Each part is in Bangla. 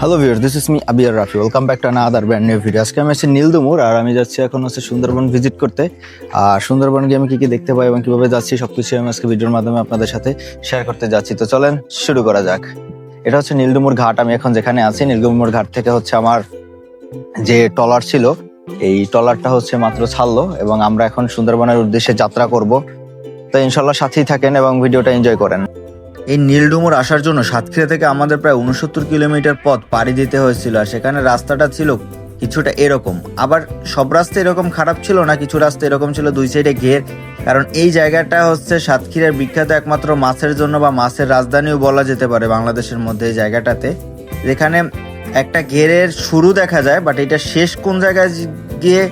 Hello viewer this is me Abiar Rafi welcome back to another brand new video আজকে আমি আছি নীলদুমুর আর আমি যাচ্ছি এখন হচ্ছে সুন্দরবন ভিজিট করতে। আর সুন্দরবন গিয়ে আমি কি কি দেখতে পাই এবং কীভাবে যাচ্ছি সবকিছু আমি আজকে ভিডিওর মাধ্যমে আপনাদের সাথে শেয়ার করতে যাচ্ছি। তো চলেন শুরু করা যাক। এটা হচ্ছে নীলডুমুর ঘাট, আমি এখন যেখানে আছি নীলডুমুর ঘাট থেকে হচ্ছে আমার যে টলার ছিল, এই টলারটা হচ্ছে মাত্র ছাড়লো এবং আমরা এখন সুন্দরবনের উদ্দেশ্যে যাত্রা করব। তো ইনশাল্লাহ সাথেই থাকেন এবং ভিডিওটা এনজয় করেন। এই নীলডুমুর আসার জন্য সাতক্ষীরা থেকে আমাদের প্রায় উনসত্তর কিলোমিটার পথ পাড়ি দিতে হয়েছিল আর সেখানে রাস্তাটা ছিল কিছুটা এরকম। আবার সব রাস্তা এরকম খারাপ ছিল না, কিছু রাস্তা এরকম ছিল দুই সাইডে ঘের। কারণ এই জায়গাটা হচ্ছে সাতক্ষীরার বিখ্যাত একমাত্র মাছের জন্য বা মাছের রাজধানীও বলা যেতে পারে বাংলাদেশের মধ্যে এই জায়গাটাতে। যেখানে একটা ঘেরের শুরু দেখা যায় বাট এটা শেষ কোন জায়গায় গিয়ে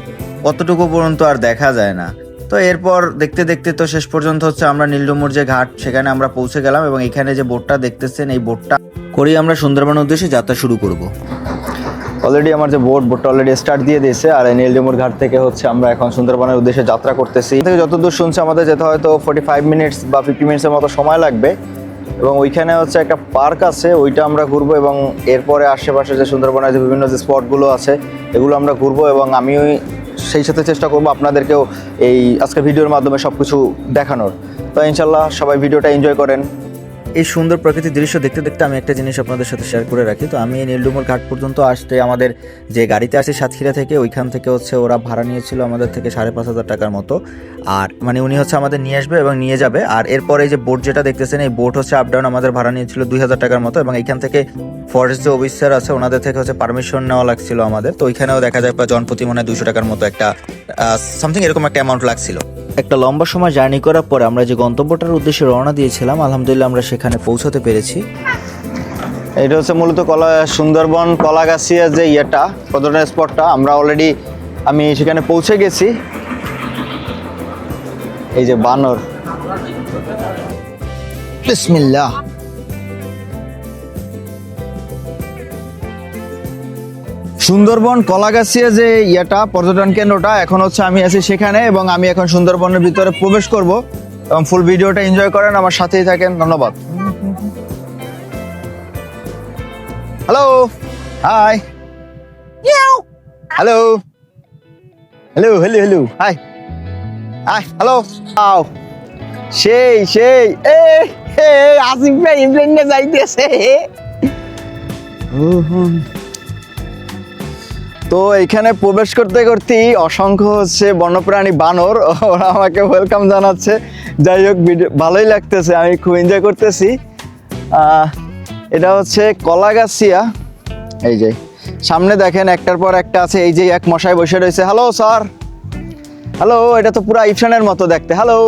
কতটুকু পর্যন্ত আর দেখা যায় না। তো এরপর দেখতে দেখতে তো শেষ পর্যন্ত হচ্ছে আমরা নীলডুমুর যে ঘাট, সেখানে আমরা পৌঁছে গেলাম এবং এখানে যে বোটটা দেখতেছেন, এই বোটটা করেই আমরা সুন্দরবনের উদ্দেশ্যে যাত্রা শুরু করব। অলরেডি আমার যে বোট, বোটটা অলরেডি স্টার্ট দিয়ে দিয়েছে আর এই নীলডুমুর ঘাট থেকে হচ্ছে আমরা এখন সুন্দরবনের উদ্দেশ্যে যাত্রা করতেছি। থেকে যতদূর শুনছি, আমাদের যেতে হয়তো ফোর্টি ফাইভ মিনিটস বা ফিফটি মিনিটসের মতো সময় লাগবে এবং ওইখানে হচ্ছে একটা পার্ক আছে, ওইটা আমরা ঘুরবো এবং এরপরে আশেপাশে যে সুন্দরবনের যে বিভিন্ন যে স্পটগুলো আছে, এগুলো আমরা ঘুরবো এবং আমি সেই সাথে চেষ্টা করব আপনাদেরকেও এই আজকে ভিডিওর মাধ্যমে সব কিছু দেখানোর। তো ইনশাল্লাহ সবাই ভিডিওটা এনজয় করেন। এই সুন্দর প্রকৃতির দৃশ্য দেখতে দেখতে আমি একটা জিনিস আপনাদের সাথে শেয়ার করে রাখি। তো আমি নীলডুমুর ঘাট পর্যন্ত আসতে আমাদের যে গাড়িতে আসি সাতক্ষীরা থেকে, ওইখান থেকে হচ্ছে ওরা ভাড়া নিয়েছিল আমাদের থেকে সাড়ে পাঁচ হাজার টাকার মতো। আর মানে উনি হচ্ছে আমাদের নিয়ে আসবে এবং নিয়ে যাবে। আর এরপরে এই যে বোট যেটা দেখতেছেন এই বোট হচ্ছে আপ ডাউন আমাদের ভাড়া নিয়েছিল দুই হাজার টাকার মতো এবং এখান থেকে ফরেস্ট যে অফিসার আছে ওনাদের থেকে হচ্ছে পারমিশন নেওয়া লাগছিল আমাদের। তো ওইখানেও দেখা যায় জনপ্রতি মনে হয় দুশো টাকার মতো একটা সামথিং এরকম একটা অ্যামাউন্ট লাগছিল। একটা লম্বা সময় জার্নি করার পরে আমরা যে গন্তব্যটার উদ্দেশ্যে রওনা দিয়েছিলাম আলহামদুলিল্লাহ আমরা সেখানে পৌঁছাতে পেরেছি। এটা হচ্ছে মূলত কলা সুন্দরবন কলাগাছিয়া যে ইয়েটা পর্যটন স্পটটা আমরা অলরেডি আমি সেখানে পৌঁছে গেছি। এই যে বানর। বিসমিল্লাহ। সুন্দরবন কলাগাছিয়া যে ইয়েটা পর্যটন কেন্দ্রটা এখন হচ্ছে আমি আছি সেখানে এবং আমি এখন সুন্দরবনের ভিতরে প্রবেশ করব এবং ফুল ভিডিওটা এনজয় করেন আমার সাথেই থাকেন ধন্যবাদ। Hello hi hello hello hello hello hi hi hello আও। সেই সেই। এ হে আসিফ ভাই যাইতেছে তো এখানে প্রবেশ করতে করতেই অসংখ্য হচ্ছে বন্যপ্রাণী বানর ওরা আমাকে ওয়েলকাম জানাচ্ছে। যাই হোক ভালোই লাগতেছে, আমি খুব এনজয় করতেছি। এটা হচ্ছে কলাগাছিয়া। এই যে, সামনে দেখেন, একটার পর একটা আছে, এই যে এক মশাই বসে রয়েছে। হ্যালো স্যার হ্যালো এটা তো পুরো ইফসানের মতো দেখতে। হ্যালো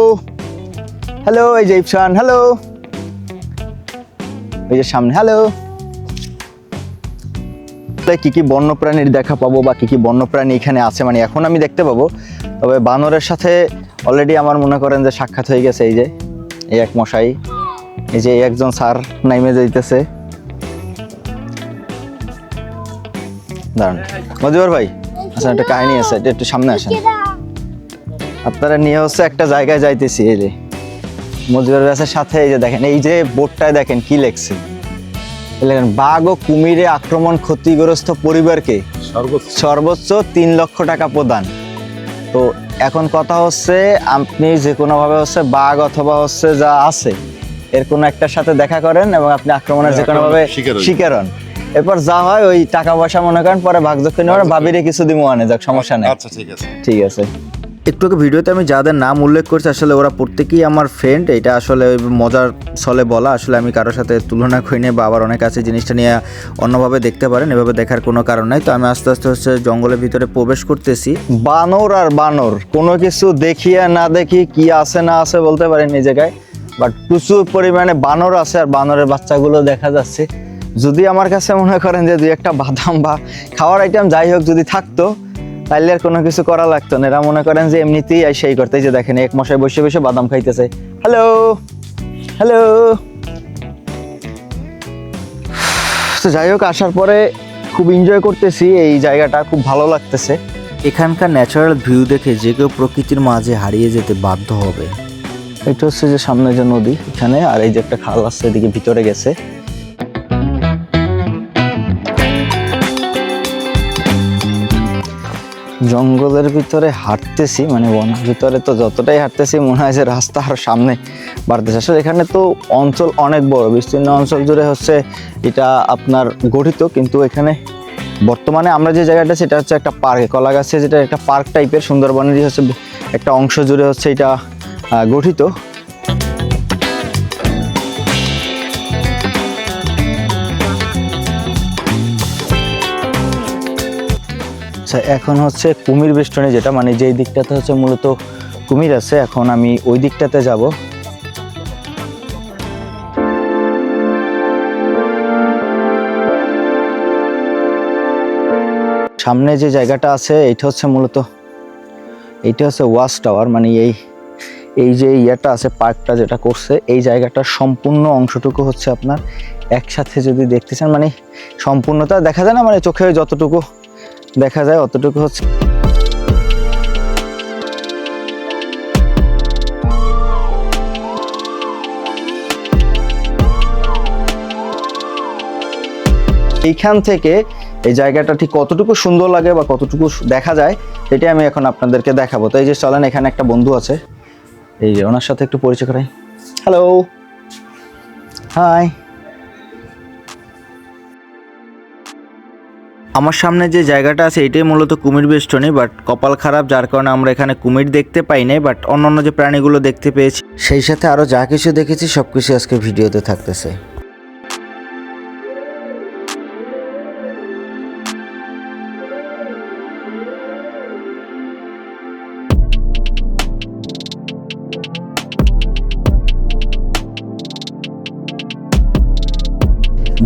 হ্যালো এই যে ইফসান হ্যালো এই যে সামনে হ্যালো কি কি বন্যপ্রাণীর দেখা পাবো বা কি কি বন্যপ্রাণী এখানে আছে? মানে এখন আমি দেখতে পাবো। তবে বানরের সাথে অলরেডি আমার মনে করেন যে সাক্ষাৎ হয়ে গেছে, এই যে, এই এক মশাই। এই যে একজন স্যার নাইমে যাইতেছে। দাঁড়ান। মজিবর ভাই আচ্ছা একটা কাহিনী আছে, একটু সামনে আসেন। আপনারা নিয়ে হচ্ছে একটা জায়গায় যাইতেছি এই যে। মজিবর গাছের সাথে এই যে দেখেন এই যে বোর্ডটায় দেখেন কি লেখছে। বাঘ ও কুমিরে আক্রমণ ক্ষতিগ্রস্ত পরিবারকে সর্বোচ্চ। তিন লক্ষ টাকা প্রদান। তো এখন কথা হচ্ছে আপনি যে কোনোভাবে হচ্ছে বাঘ অথবা হচ্ছে যা আছে এর কোনো একটার সাথে দেখা করেন এবং আপনি আক্রমণের যে কোনোভাবে শিকার হন। এরপর যা হয় ওই টাকা পয়সা মনে করেন পরে ভাগ যখন নেওয়ার ভাবিরে কিছু দিব আনে যাক সমস্যা নেই। আচ্ছা ঠিক আছে। ঠিক আছে। একটু আগে ভিডিওতে আমি যাদের নাম উল্লেখ করছি, আসলে ওরা প্রত্যেকেই আমার ফ্রেন্ড এটা আসলে মজার ছলে বলা। আসলে আমি কারোর সাথে তুলনা করি না বা আবার অনেক আছে জিনিসটা নিয়ে অন্যভাবে দেখতে পারেন, এভাবে দেখার কোনো কারণ নাই। তো আমি আস্তে আস্তে হচ্ছে জঙ্গলের ভিতরে প্রবেশ করতেছি। বানর আর বানর, কোনো কিছু দেখিয়ে না দেখি কি আছে না আছে বলতে পারেন এই জায়গায়। বাট প্রচুর পরিমাণে বানর আছে আর বানরের বাচ্চাগুলো দেখা যাচ্ছে। যদি আমার কাছে মনে করেন যে দুই একটা বাদাম বা খাওয়ার আইটেম যাই হোক যদি থাকতো তাইলে আর কোনো কিছু করা লাগতো না। এরা মনে করেন যে এমনিতেই আর সেই করতে যে দেখেন এক মশাই বসে বসে বাদাম খাইতেছে। হ্যালো হ্যালো তো যাই হোক আসার পরে খুব এনজয় করতেছি এই জায়গাটা খুব ভালো লাগতেছে। এখানকার ন্যাচারাল ভিউ দেখে যে কেউ প্রকৃতির মাঝে হারিয়ে যেতে বাধ্য হবে। এটা হচ্ছে যে সামনে যে নদী এখানে আর এই যে একটা খাল আছে এদিকে ভিতরে গেছে। জঙ্গলের ভিতরে হাঁটতেছি মানে বনের ভিতরে তো যতটাই হাঁটতেছি, মনে হয় যে রাস্তা আরও সামনে বাড়তেছে। আসলে এখানে তো অঞ্চল অনেক বড়, বিস্তীর্ণ অঞ্চল জুড়ে হচ্ছে এটা আপনার গঠিত, কিন্তু এখানে বর্তমানে আমরা যে জায়গাটা সেটা হচ্ছে একটা পার্ক কলা গাছে যেটা একটা পার্ক টাইপের, সুন্দরবনেরই হচ্ছে একটা অংশ জুড়ে হচ্ছে এটা গঠিত। আচ্ছা এখন হচ্ছে কুমির বেষ্টনী যেটা মানে যেই দিকটাতে হচ্ছে মূলত কুমির আছে, এখন আমি ওই দিকটাতে যাব। সামনে যে জায়গাটা আছে, এইটা হচ্ছে মূলত, এইটা হচ্ছে ওয়াচ টাওয়ার মানে এই এই যে ইয়েটা আছে, পার্কটা যেটা করছে, এই জায়গাটার সম্পূর্ণ অংশটুকু হচ্ছে আপনার একসাথে যদি দেখতে চান মানে সম্পূর্ণতা দেখা যায় না মানে চোখে যতটুকু দেখা যায়, অতটুকু হচ্ছে এইখান থেকে এই জায়গাটা ঠিক কতটুকু সুন্দর লাগে বা কতটুকু দেখা যায়, সেটাই আমি এখন আপনাদেরকে দেখাবো। তো এই যে চলেন, এখানে একটা বন্ধু আছে। এই যে ওনার সাথে একটু পরিচয় করাই। হ্যালো হাই আমার সামনে যে জায়গাটা আছে, এটাই মূলত কুমির বেষ্টনী বাট কপাল খারাপ যার কারণে আমরা এখানে কুমির দেখতে পাই নাই বাট অন্যান্য যে প্রাণীগুলো দেখতে পেয়েছি, সেই সাথে আরও যা কিছু দেখেছি সব কিছু আজকে ভিডিওতে থাকতেছে।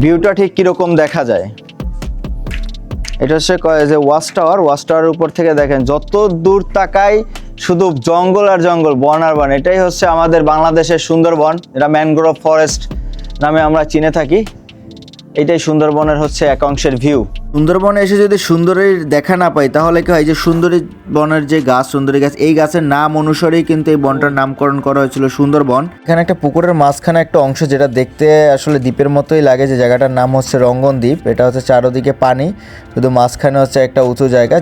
ভিউটা ঠিক কীরকম দেখা যায়? এটা হচ্ছে কয় যে ওয়াচ টাওয়ার, ওয়াচ টাওয়ারের উপর থেকে দেখেন, যত দূর তাকাই শুধু জঙ্গল আর জঙ্গল, বন আর বন। এটাই হচ্ছে আমাদের বাংলাদেশের সুন্দরবন, এটা ম্যানগ্রোভ ফরেস্ট নামে আমরা চিনে থাকি। এটাই সুন্দরবনের হচ্ছে এক অংশের ভিউ সুন্দরবনে এসে যদি সুন্দরীর দেখা না পাই, তাহলে কি হয় যে সুন্দরী বনের যে গাছ, সুন্দরী গাছ, এই গাছের নাম অনুসারেই কিন্তু এই বনটার নামকরণ করা হয়েছিল সুন্দরবন। এখানে একটা পুকুরের মাঝখানে একটা অংশ যেটা দেখতে আসলে দ্বীপের মতোই লাগে, যে জায়গাটার নাম হচ্ছে রঙ্গন দ্বীপ এটা হচ্ছে চারোদিকে পানি, শুধু মাঝখানে হচ্ছে একটা উঁচু জায়গা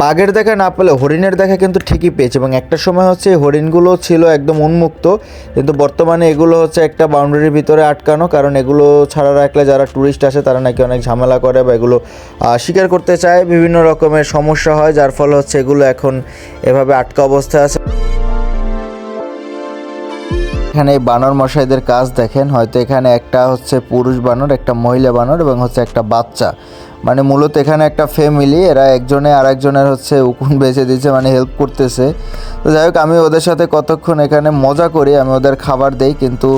বাঘের দেখা না পেলে হরিণের দেখা কিন্তু ঠিকই পেয়েছে এবং একটা সময় হচ্ছে হরিণগুলো ছিল একদম উন্মুক্ত, কিন্তু বর্তমানে এগুলো হচ্ছে একটা বাউন্ডারির ভিতরে আটকানো, কারণ এগুলো ছাড়া রাখলে যারা ট্যুরিস্ট আসে তারা নাকি অনেক ঝামেলা করে বা এগুলো শিকার করতে চায়। বিভিন্ন রকমের সমস্যা হয়, যার ফলে হচ্ছে এগুলো এখন এভাবে আটকা অবস্থায় আছে। এখানে এই বানর মশাইদের কাজ দেখেন, হয়তো এখানে একটা হচ্ছে পুরুষ বানর, একটা মহিলা বানর এবং হচ্ছে একটা বাচ্চা। মানে মূলত এখানে একটা ফ্যামিলি এরা একজনে আর একজনের হচ্ছে উকুন বেঁচে দিচ্ছে মানে হেল্প করতেছে। তো যাই হোক, আমি ওদের সাথে কতক্ষণ এখানে মজা করি, আমি ওদের খাবার দেই, কিন্তু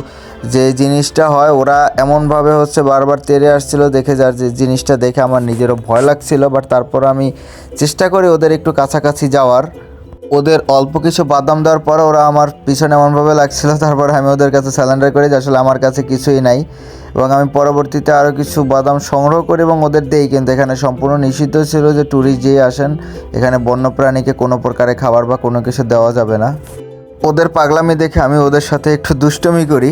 যে জিনিসটা হয়, ওরা এমনভাবে হচ্ছে বারবার তেরে আসছিল, দেখে যার যে জিনিসটা দেখে আমার নিজেরও ভয় লাগছিল বাট তারপর আমি চেষ্টা করি ওদের একটু কাছাকাছি যাওয়ার। ওদের অল্প কিছু বাদাম দেওয়ার পরে ওরা আমার পিছনে এমনভাবে লাগছিল, তারপরে আমি ওদের কাছে স্যালেন্ডার করি যে আসলে আমার কাছে কিছুই নাই। এবং আমি পরবর্তীতে আরও কিছু বাদাম সংগ্রহ করি এবং ওদের দেই, কিন্তু এখানে সম্পূর্ণ নিষিদ্ধ ছিল যে ট্যুরিস্ট যেই আসেন, এখানে বন্যপ্রাণীকে কোনো প্রকারে খাবার বা কোনো কিছু দেওয়া যাবে না। ওদের পাগলামি দেখে আমি ওদের সাথে একটু দুষ্টমি করি।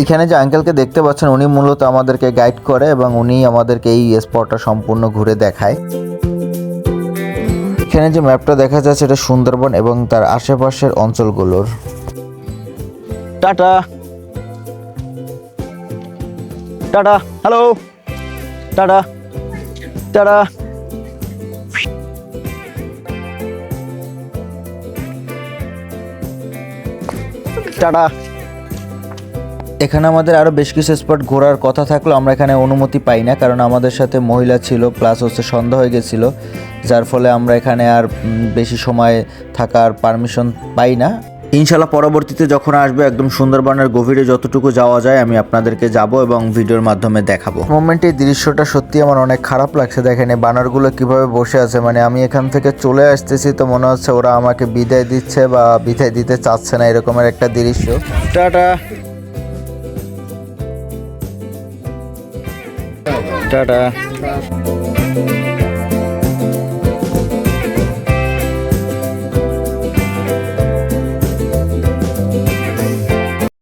এখানে যে আঙ্কেলকে দেখতে পাচ্ছেন, উনি মূলত আমাদেরকে গাইড করে এবং উনি আমাদেরকে এই স্পটটা সম্পূর্ণ ঘুরে দেখায়। এখানে যে ম্যাপটা দেখা যাচ্ছে, এটা সুন্দরবন এবং তার আশেপাশের অঞ্চলগুলোর। Tata! Tata hello tata tata. Tata. এখানে আমাদের আরও বেশ কিছু স্পট ঘোরার কথা থাকলেও আমরা এখানে অনুমতি পাই না, কারণ আমাদের সাথে মহিলা ছিল প্লাস হচ্ছে সন্ধ্যা হয়ে গেছিল, যার ফলে আমরা এখানে আর বেশি সময় থাকার পারমিশন পাই না। ইনশাল্লাহ পরবর্তীতে যখন আসবে একদম সুন্দরবনের গভীরে যতটুকু যাওয়া যায় আমি আপনাদেরকে যাব এবং ভিডিওর মাধ্যমে দেখাবো। মোমেন্টে এই দৃশ্যটা সত্যি আমার অনেক খারাপ লাগছে। দেখেন এই বানরগুলো কীভাবে বসে আছে মানে আমি এখান থেকে চলে আসতেছি তো মনে হচ্ছে ওরা আমাকে বিদায় দিচ্ছে বা বিদায় দিতে চাচ্ছে না এরকমের একটা দৃশ্য। টাটা। টাটা।